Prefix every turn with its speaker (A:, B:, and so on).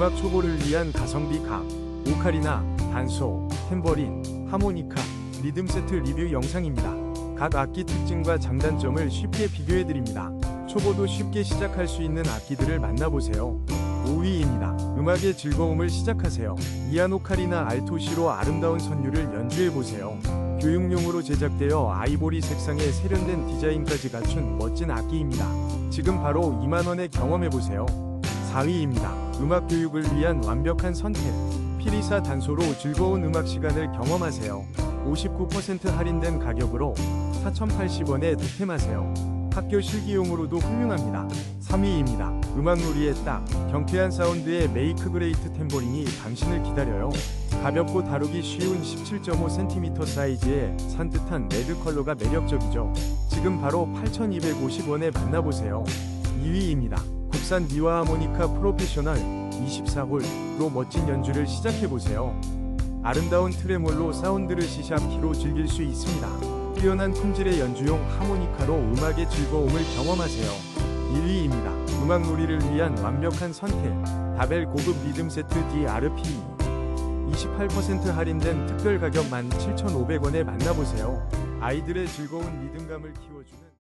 A: 음악 초보를 위한 가성비 각, 오카리나, 단소, 탬버린, 하모니카, 리듬 세트 리뷰 영상입니다. 각 악기 특징과 장단점을 쉽게 비교해드립니다. 초보도 쉽게 시작할 수 있는 악기들을 만나보세요. 5위입니다. 음악의 즐거움을 시작하세요. 이안 오카리나 알토시로 아름다운 선율을 연주해보세요. 교육용으로 제작되어 아이보리 색상의 세련된 디자인까지 갖춘 멋진 악기입니다. 지금 바로 2만원에 경험해보세요. 4위입니다. 음악 교육을 위한 완벽한 선택. 피리사 단소로 즐거운 음악 시간을 경험하세요. 59% 할인된 가격으로 4,080원에 득템하세요. 학교 실기용으로도 훌륭합니다. 3위입니다. 음악놀이의 딱, 경쾌한 사운드의 메이크 그레이트 탬버린이 당신을 기다려요. 가볍고 다루기 쉬운 17.5cm 사이즈의 산뜻한 레드 컬러가 매력적이죠. 지금 바로 8,250원에 만나보세요. 2위입니다. 국산 미와 하모니카 프로페셔널 24홀로 멋진 연주를 시작해보세요. 아름다운 트레몰로 사운드를 시샵키로 즐길 수 있습니다. 뛰어난 품질의 연주용 하모니카로 음악의 즐거움을 경험하세요. 1위입니다. 음악놀이를 위한 완벽한 선택. 다벨 고급 리듬 세트 DRP 28% 할인된 특별 가격 17,500원에 만나보세요. 아이들의 즐거운 리듬감을 키워주는